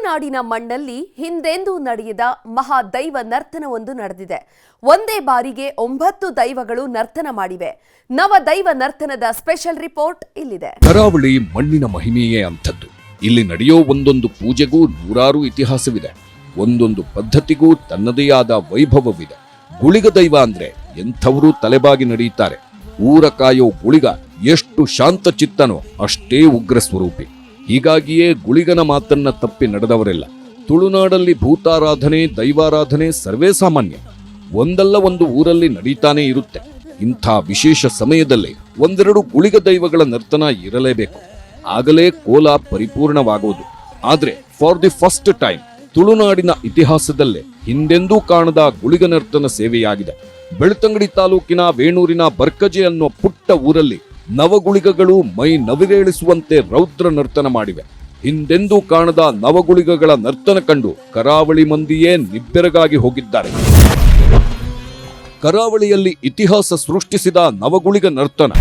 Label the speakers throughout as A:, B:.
A: ತುಳುನಾಡಿನ ಮಣ್ಣಲ್ಲಿ ಹಿಂದೆಂದೂ ನಡೆಯದ ಮಹಾದೈವ ನರ್ತನವೊಂದು ನಡೆದಿದೆ. ಒಂದೇ ಬಾರಿಗೆ ಒಂಬತ್ತು ದೈವಗಳು ನರ್ತನ ಮಾಡಿವೆ. ನವ ದೈವ ನರ್ತನದ ಸ್ಪೆಷಲ್ ರಿಪೋರ್ಟ್ ಇಲ್ಲಿದೆ.
B: ಕರಾವಳಿ ಮಣ್ಣಿನ ಮಹಿಮೆಯೇ ಅಂಥದ್ದು. ಇಲ್ಲಿ ನಡೆಯೋ ಒಂದೊಂದು ಪೂಜೆಗೂ ನೂರಾರು ಇತಿಹಾಸವಿದೆ. ಒಂದೊಂದು ಪದ್ಧತಿಗೂ ತನ್ನದೇ ಆದ ವೈಭವವಿದೆ. ಗುಳಿಗ ದೈವ ಅಂದ್ರೆ ಎಂಥವರು ತಲೆಬಾಗಿ ನಡೆಯುತ್ತಾರೆ. ಊರ ಕಾಯೋ ಗುಳಿಗ ಎಷ್ಟು ಶಾಂತ ಚಿತ್ತನೋ ಅಷ್ಟೇ ಉಗ್ರ ಸ್ವರೂಪಿ. ಹೀಗಾಗಿಯೇ ಗುಳಿಗನ ಮಾತನ್ನ ತಪ್ಪಿ ನಡೆದವರೆಲ್ಲ ತುಳುನಾಡಲ್ಲಿ ಭೂತಾರಾಧನೆ, ದೈವಾರಾಧನೆ ಸರ್ವೇ ಸಾಮಾನ್ಯ. ಒಂದಲ್ಲ ಒಂದು ಊರಲ್ಲಿ ನಡೀತಾನೇ ಇರುತ್ತೆ. ಇಂಥ ವಿಶೇಷ ಸಮಯದಲ್ಲಿ ಒಂದೆರಡು ಗುಳಿಗ ದೈವಗಳ ನರ್ತನ ಇರಲೇಬೇಕು. ಆಗಲೇ ಕೋಲ ಪರಿಪೂರ್ಣವಾಗುವುದು ಆದರೆ ಫಾರ್ ದಿ ಫಸ್ಟ್ ಟೈಮ್ ತುಳುನಾಡಿನ ಇತಿಹಾಸದಲ್ಲೇ ಹಿಂದೆಂದೂ ಕಾಣದ ಗುಳಿಗ ನರ್ತನ ಸೇವೆಯಾಗಿದೆ. ಬೆಳ್ತಂಗಡಿ ತಾಲೂಕಿನ, ವೇಣೂರಿನ ಬರ್ಕಜೆ ಅನ್ನೋ ಪುಟ್ಟ ಊರಲ್ಲಿ ನವಗುಳಿಗಗಳು ಮೈ ನವಿರೇಳಿಸುವಂತೆ ರೌದ್ರ ನರ್ತನ ಮಾಡಿವೆ. ಹಿಂದೆಂದೂ ಕಾಣದ ನವಗುಳಿಗಗಳ ನರ್ತನ ಕಂಡು ಕರಾವಳಿ ಮಂದಿಯೇ ನಿಬ್ಬೆರಗಾಗಿ ಹೋಗಿದ್ದಾರೆ. ಕರಾವಳಿಯಲ್ಲಿ ಇತಿಹಾಸ ಸೃಷ್ಟಿಸಿದ ನವಗುಳಿಗ ನರ್ತನ.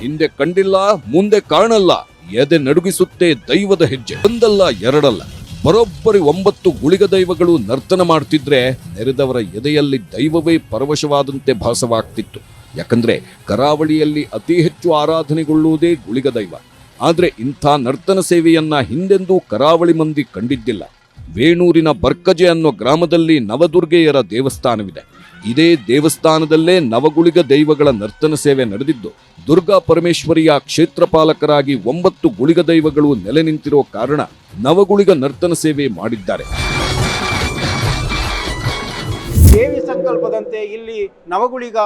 B: ಹಿಂದೆ ಕಂಡಿಲ್ಲ, ಮುಂದೆ ಕಾಣಲ್ಲ, ಎದೆ ನಡುಗಿಸುತ್ತೆ ದೈವದ ಹೆಜ್ಜೆ. ಒಂದಲ್ಲ, ಎರಡಲ್ಲ. ಬರೋಬ್ಬರಿ ಒಂಬತ್ತು ಗುಳಿಗ ದೈವಗಳು ನರ್ತನ ಮಾಡ್ತಿದ್ರೆ ನೆರೆದವರ ಎದೆಯಲ್ಲಿ ದೈವವೇ ಪರವಶವಾದಂತೆ ಭಾಸವಾಗ್ತಿತ್ತು. ಯಾಕಂದ್ರೆ ಕರಾವಳಿಯಲ್ಲಿ ಅತಿ ಹೆಚ್ಚು ಆರಾಧನೆಗೊಳ್ಳುವುದೇ ಗುಳಿಗ ದೈವ. ಆದರೆ ಇಂಥ ನರ್ತನ ಸೇವೆಯನ್ನು ಹಿಂದೆಂದೂ ಕರಾವಳಿ ಮಂದಿ ಕಂಡಿದ್ದಿಲ್ಲ. ವೇಣೂರಿನ ಬರ್ಕಜೆ ಅನ್ನೋ ಗ್ರಾಮದಲ್ಲಿ ನವದುರ್ಗೆಯರ ದೇವಸ್ಥಾನವಿದೆ. ಇದೇ ದೇವಸ್ಥಾನದಲ್ಲೇ ನವಗುಳಿಗ ದೈವಗಳ ನರ್ತನ ಸೇವೆ ನಡೆದಿದ್ದು, ದುರ್ಗಾ ಪರಮೇಶ್ವರಿಯ ಕ್ಷೇತ್ರಪಾಲಕರಾಗಿ ಒಂಬತ್ತು ಗುಳಿಗ ದೈವಗಳು ನೆಲೆ ನಿಂತಿರೋ ಕಾರಣ ನವಗುಳಿಗ ನರ್ತನ ಸೇವೆ ಮಾಡಿದ್ದಾರೆ.
C: ದೇವಿ ಸಂಕಲ್ಪದಂತೆ ಇಲ್ಲಿ ನವಗುಳಿಗ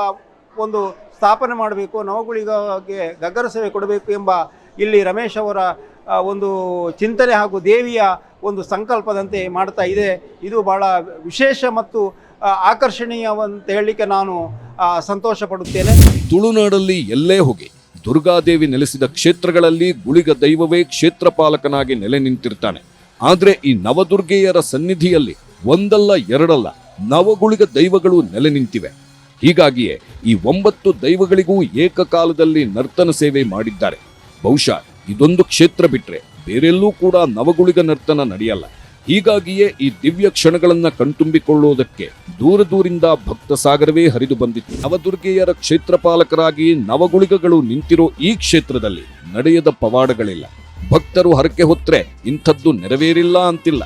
C: ಒಂದು ಸ್ಥಾಪನೆ ಮಾಡಬೇಕು, ನವಗುಳಿಗಾಗೆ ಗಗ್ಗರ ಸೇವೆ ಕೊಡಬೇಕು ಎಂಬ ಇಲ್ಲಿ ರಮೇಶ್ ಅವರ ಒಂದು ಚಿಂತನೆ ಹಾಗೂ ದೇವಿಯ ಒಂದು ಸಂಕಲ್ಪದಂತೆ ಮಾಡ್ತಾ ಇದೆ. ಇದು ಬಹಳ ವಿಶೇಷ ಮತ್ತು ಆಕರ್ಷಣೀಯವಂತ ಹೇಳಲಿಕ್ಕೆ ನಾನು ಸಂತೋಷ ಪಡುತ್ತೇನೆ
B: ತುಳುನಾಡಲ್ಲಿ ಎಲ್ಲೇ ಹೋಗಿ ದುರ್ಗಾದೇವಿ ನೆಲೆಸಿದ ಕ್ಷೇತ್ರಗಳಲ್ಲಿ ಗುಳಿಗ ದೈವವೇ ಕ್ಷೇತ್ರಪಾಲಕನಾಗಿ ನೆಲೆ ನಿಂತಿರ್ತಾನೆ. ಆದರೆ ಈ ನವದುರ್ಗೆಯರ ಸನ್ನಿಧಿಯಲ್ಲಿ ಒಂದಲ್ಲ ಎರಡಲ್ಲ ನವಗುಳಿಗ ದೈವಗಳು ನೆಲೆ ನಿಂತಿವೆ. ಹೀಗಾಗಿಯೇ ಈ ಒಂಬತ್ತು ದೈವಗಳಿಗೂ ಏಕಕಾಲದಲ್ಲಿ ನರ್ತನ ಸೇವೆ ಮಾಡಿದ್ದಾರೆ. ಬಹುಶಃ ಇದೊಂದು ಕ್ಷೇತ್ರ ಬಿಟ್ರೆ ಬೇರೆಲ್ಲೂ ಕೂಡ ನವಗುಳಿಗ ನರ್ತನ ನಡೆಯಲ್ಲ. ಹೀಗಾಗಿಯೇ ಈ ದಿವ್ಯ ಕ್ಷಣಗಳನ್ನ ಕಣ್ತುಂಬಿಕೊಳ್ಳುವುದಕ್ಕೆ ದೂರ ದೂರಿಂದ ಭಕ್ತ ಸಾಗರವೇ ಹರಿದು ಬಂದಿತ್ತು. ನವದುರ್ಗೆಯರ ಕ್ಷೇತ್ರಪಾಲಕರಾಗಿ ನವಗುಳಿಗಗಳು ನಿಂತಿರೋ ಈ ಕ್ಷೇತ್ರದಲ್ಲಿ ನಡೆಯದ ಪವಾಡಗಳಿಲ್ಲ. ಭಕ್ತರು ಹರಕೆ ಹೊತ್ತರೆ ಇಂಥದ್ದು ನೆರವೇರಿಲ್ಲ ಅಂತಿಲ್ಲ.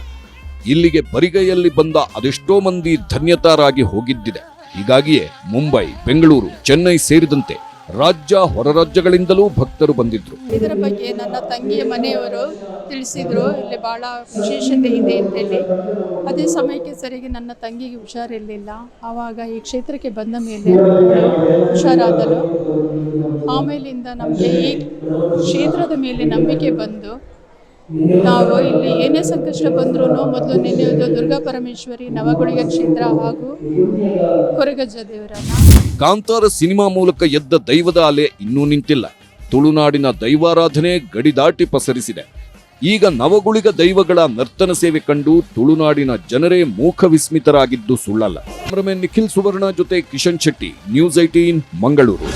B: ಇಲ್ಲಿಗೆ ಬರಿಗೈಯಲ್ಲಿ ಬಂದ ಅದೆಷ್ಟೋ ಮಂದಿ ಧನ್ಯತಾರಾಗಿ ಹೋಗಿದ್ದಿದೆ. ಹೀಗಾಗಿಯೇ ಮುಂಬೈ, ಬೆಂಗಳೂರು, ಚೆನ್ನೈ ಸೇರಿದಂತೆ ರಾಜ್ಯ ಹೊರ ರಾಜ್ಯಗಳಿಂದಲೂ ಭಕ್ತರು ಬಂದಿದ್ರು.
D: ಇದರ ಬಗ್ಗೆ ನನ್ನ ತಂಗಿಯ ಮನೆಯವರು ತಿಳಿಸಿದರು, ಇಲ್ಲಿ ಬಹಳ ವಿಶೇಷತೆ ಇದೆ ಅಂತ ಹೇಳಿ ಅದೇ ಸಮಯಕ್ಕೆ ಸರಿಗೆ ನನ್ನ ತಂಗಿಗೆ ಹುಷಾರಿರಲಿಲ್ಲ. ಆವಾಗ ಈ ಕ್ಷೇತ್ರಕ್ಕೆ ಬಂದ ಮೇಲೆ ಹುಷಾರಾದರು ಆಮೇಲಿಂದ ನಮಗೆ ಈ ಕ್ಷೇತ್ರದ ಮೇಲೆ ನಂಬಿಕೆ ಬಂದು ನಾವು ಇಲ್ಲಿ ಏನೇ ಸಂಕಷ್ಟ ಬಂದ್ರೂ ಮೊದಲು ನೆನೆಯೋದು ದುರ್ಗಾ ಪರಮೇಶ್ವರಿ ನವಗುಳಿಗ ಕ್ಷೇತ್ರ ಹಾಗೂ ಕೊರಗಜ್ಜ ದೇವರನ್ನ
B: ಕಾಂತಾರ ಸಿನಿಮಾ ಮೂಲಕ ಎದ್ದ ದೈವದ ಅಲೆ ಇನ್ನೂ ನಿಂತಿಲ್ಲ. ತುಳುನಾಡಿನ ದೈವಾರಾಧನೆ ಗಡಿ ದಾಟಿ ಪಸರಿಸಿದೆ. ಈಗ ನವಗುಳಿಗ ದೈವಗಳ ನರ್ತನ ಸೇವೆ ಕಂಡು ತುಳುನಾಡಿನ ಜನರೇ ಮೂಖ ವಿಸ್ಮಿತರಾಗಿದ್ದು ಸುಳ್ಳಲ್ಲ. ನಿಖಿಲ್ ಸುವರ್ಣ ಜೊತೆ ಕಿಶನ್ ಶೆಟ್ಟಿ, ನ್ಯೂಸ್ ಐಟೀನ್ ಮಂಗಳೂರು.